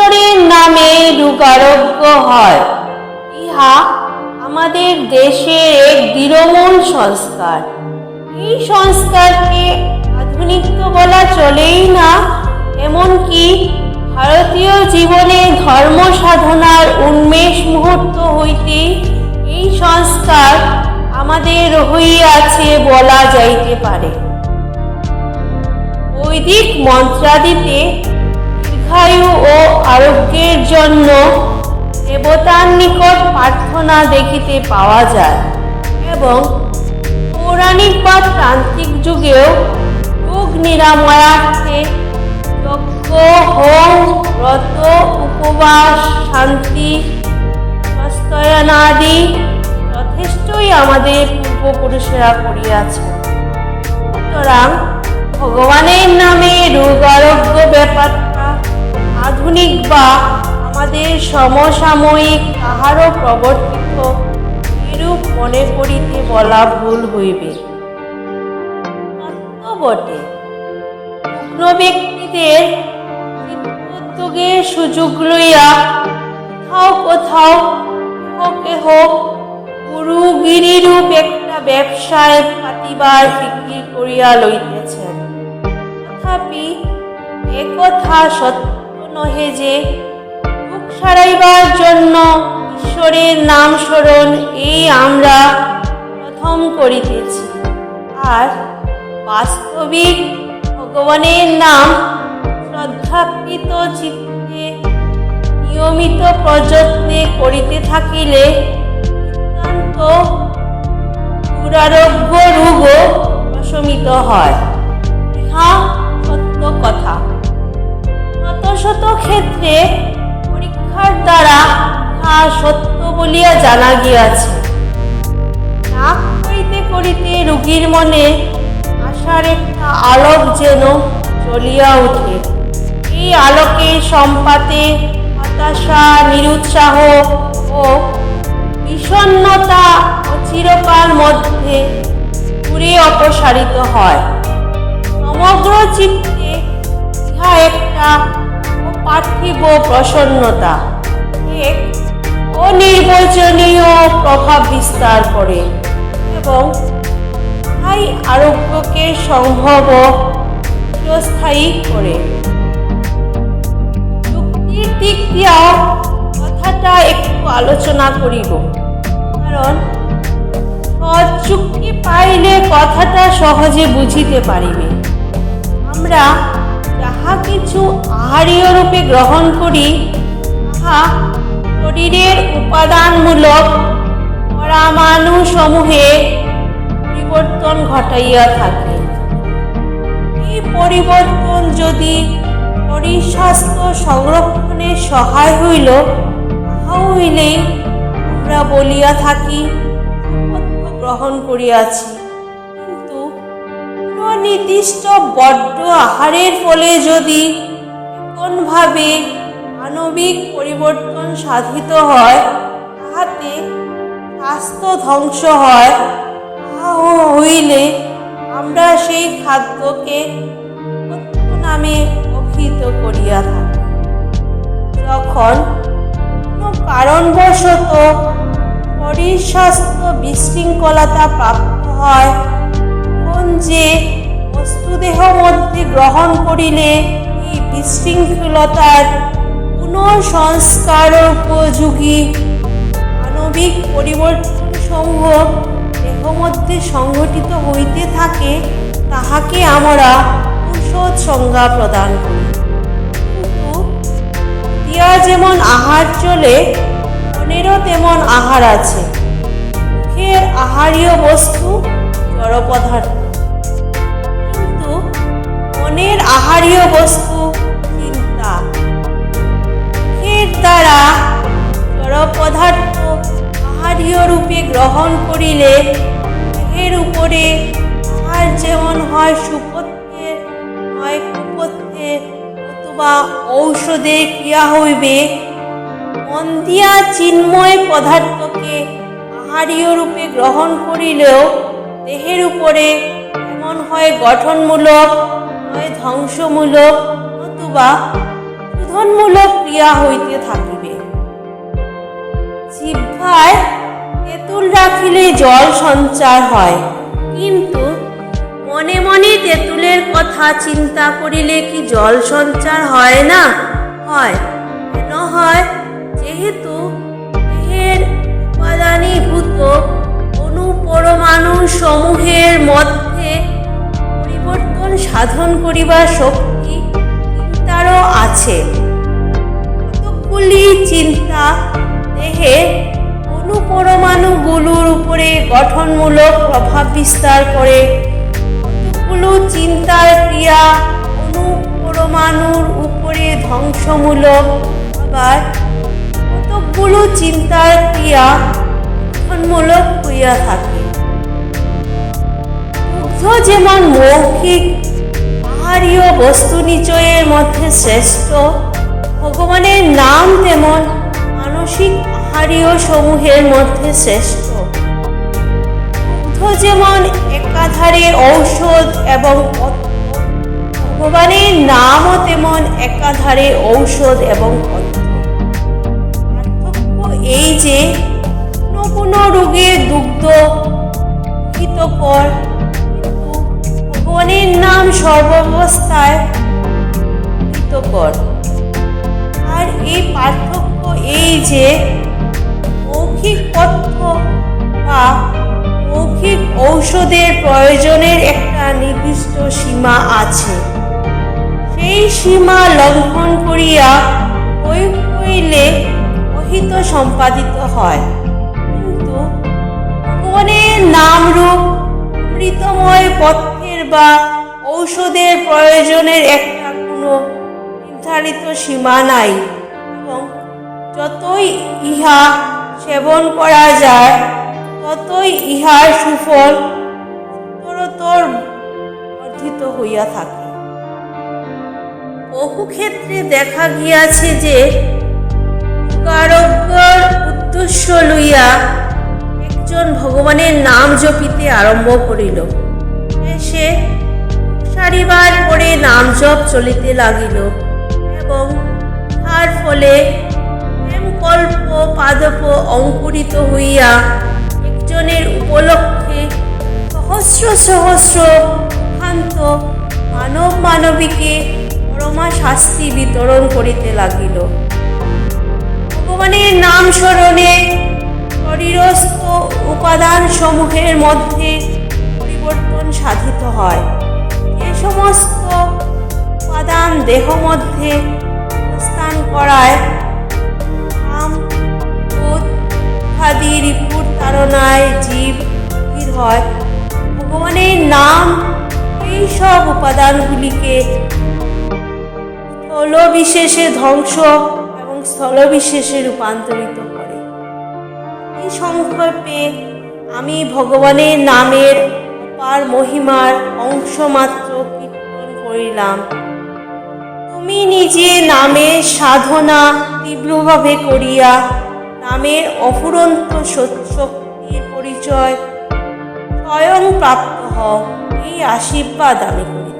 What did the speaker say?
পরমেশ্বরের নামে রোগারোগ্য হয়। ইহা আমাদের দেশের এক দৃঢ়মূল সংস্কার। এই সংস্কারকে আধুনিক বলা চলেই না, এমনকি ভারতীয় জীবনে ধর্ম সাধনার উন্মেষ মুহূর্ত হইতে এই সংস্কার আমাদের হইয়াছে বলা যাইতে পারে। বৈদিক মন্ত্রাদিতে দীর্ঘায়ু ও আরোগ্যের জন্য দেবতার নিকট প্রার্থনা দেখিতে পাওয়া যায় এবং পৌরাণিক বা তান্ত্রিক যুগেও রোগ নিরাময়ার্থে যজ্ঞ, হোম, ব্রত, উপবাস, শান্তি সস্তয়নাদি যথেষ্টই আমাদের পূর্বপুরুষেরা করিয়াছেন। সুতরাং ভগবানের নামে রোগ আরোগ্য ব্যাপারটা আধুনিক বা আমাদের সমসাময়িক কাহারও প্রবর্তিত, এরূপ মনে করিতে বলা ভুল হইবে। বটে। উগ্র ব্যক্তিদের উদ্যোগের সুযোগ লইয়া কোথাও কোথাও কেহ গুরুগিরিরূপ একটা ব্যবসায় পাতিবার বিক্রি করিয়া লইতেছেন। তথাপি একথা সত্য নহে যে দুঃখ সারাইবার জন্য ঈশ্বরের নাম স্মরণ এই আমরা প্রথম করিতেছি। আর বাস্তবিক ভগবানের নাম শ্রদ্ধাকৃত চিত্তে নিয়মিত প্রযত্নে করিতে থাকিলে নিতান্ত দুরারোগ্য রোগও প্রশমিত হয়। ইহা সত্য কথা। শত ক্ষেত্রে পরীক্ষার দ্বারা ইহা সত্য বলিয়া জানা গিয়াছে। নাক করিতে করিতে রোগীর মনে আশার একটা আলোক যেন জ্বলিয়া ওঠে এই আলোকে সম্পাতে হতাশা, নিরুৎসাহ ও বিষণ্ণতা ও চিরকাল মধ্যে দূরে অপসারিত হয়। সমগ্র চিত্তে ইহা একটা পার্থিব প্রসন্নতা। এক অনির্বচনীয় প্রভাব বিস্তার করে এবং স্থায়ী আরোগ্যকে সম্ভব চিরস্থায়ী করে। যুক্তির দিক দিয়াও কথাটা একটু আলোচনা করিব। কারণ সৎযুক্তি পাইলে কথাটা সহজে বুঝিতে পারিবে। আমরা যাহা কিছু আহারীয় রূপে গ্রহণ করি, তাহা শরীরের উপাদানমূলক পরামাণু সমূহে পরিবর্তন ঘটাইয়া থাকে। এই পরিবর্তন যদি শরীর স্বাস্থ্য সংরক্ষণে সহায় হইল, তাহা হইলেই আমরা বলিয়া থাকি গ্রহণ করিয়াছি। নির্দিষ্ট বড্ড আহারের ফলে যদি কোনভাবে মানবিক পরিবর্তন সাধিত হয়, তাহাতে স্বাস্থ্য ধ্বংস হয় তাহা হইলে আমরা সেই খাদ্যকে নামে অভিহিত করিয়া থাকি। যখন কোনো কারণবশত শরীর স্বাস্থ্য বিশৃঙ্খলতা প্রাপ্ত হয়, তখন যে বস্তুদেহ মধ্যে গ্রহণ করিলে এই বিশৃঙ্খলতার পুনঃসংস্কার উপযোগী। মানবিক পরিবর্তন সমূহ দেহ মধ্যে সংঘটিত হইতে থাকে, তাহাকে আমরা ঔষধ সংজ্ঞা প্রদান করি। দিয়া যেমন আহার চলে মনেরও তেমন আহার আছে। মুখের আহারীয় বস্তু জড় পদার্থ মনের আহারীয় বস্তু, চিন্তা। মুখের দ্বারা জড় পদার্থ আহারীয় রূপে গ্রহণ করিলে দেহের উপরে আহার যেমন হয় সুপথ্যের হয় কুপথ্যের অথবা ঔষধে ক্রিয়া হইবে, মন দিয়া চিন্ময় পদার্থকে আহারীয় রূপে গ্রহণ করিলেও দেহের উপরে এমন হয় গঠনমূলক হয় ধ্বংসমূলক নতুবা শোধনমূলক ক্রিয়া হইতে থাকিবে। জিহ্বায় তেঁতুল রাখিলে জল সঞ্চার হয়, কিন্তু মনে মনে তেঁতুলের কথা চিন্তা করিলে কি জল সঞ্চার হয় না? হয়, কেন হয়? যেহেতু দেহের উপাদানীভূত অনুপরমাণু সমূহের মধ্যে সাধন করিবার শক্তি চিন্তারও আছে। কতকগুলি চিন্তা দেহে অনুপরমাণুগুলোর উপরে গঠনমূলক প্রভাব বিস্তার করে। কতগুলো চিন্তার ক্রিয়া অনুপরমাণুর উপরে ধ্বংসমূলক আবার কতকগুলো চিন্তার ক্রিয়া গঠনমূলক হইয়া থাকে। দুগ্ধ যেমন মৌখিক, আহারীয় বস্তু নিচয়ের মধ্যে শ্রেষ্ঠ, ভগবানের নাম তেমন মানসিক আহারীয় সমূহের মধ্যে শ্রেষ্ঠ। দুগ্ধ যেমন একাধারে ঔষধ এবং ভগবানের নামও তেমন একাধারে ঔষধ এবং পার্থক্য এই যে, কোনো কোনো রোগে দুগ্ধ, হিতকর ভগবানের নাম সর্বাবস্থায় হিতকর আর এই পার্থক্য এই যে, মৌখিক পথ্য বা মৌখিক ঔষধের প্রয়োজনের একটা নির্দিষ্ট সীমা আছে। সেই সীমা লঙ্ঘন করিয়া প্রয়োগ করিলে অহিত সম্পাদিত হয়। কিন্তু ভগবানের নামরূপ অমৃতময় পথ্যের বা ঔষধের প্রয়োজনের একটা কোনো নির্ধারিত সীমা নাই। এবং যতই ইহা সেবন করা যায়, ততই ইহার সুফল উত্তরোত্তর বর্ধিত হইয়া থাকে। বহু ক্ষেত্রে দেখা গিয়াছে যে কারজ্ঞর উদ্দেশ্য লইয়া একজন ভগবানের নাম জপিতে আরম্ভ করিল। সে সারিবার পরে নাম জপ চলিতে লাগিল এবং তার ফলে প্রেমকল্প পাদপ অঙ্কুরিত হইয়া একজনের উপলক্ষে সহস্র সহস্র শান্ত মানব মানবীকে পরমা শাস্তি বিতরণ করিতে লাগিল। ভগবানের নাম স্মরণে শরীরস্থ উপাদান সমূহের মধ্যে পরিবর্তন সাধিত হয়। যে সমস্ত উপাদান দেহ মধ্যে স্থান করায় কাম জীব স্থির হয়। ভগবানের নাম এই সব উপাদানগুলিকে স্থলবিশেষে ধ্বংস এবং স্থলবিশেষে রূপান্তরিত করে। এই সংক্ষেপে আমি ভগবানের নামের অপার মহিমার অংশ মাত্র কীর্তন করিলাম। তুমি নিজে নামের সাধনা তীব্রভাবে করিয়া নামের অফুরন্ত শক্তির পরিচয় স্বয়ং প্রাপ্ত হও, এই আশীর্বাদ আমি করি।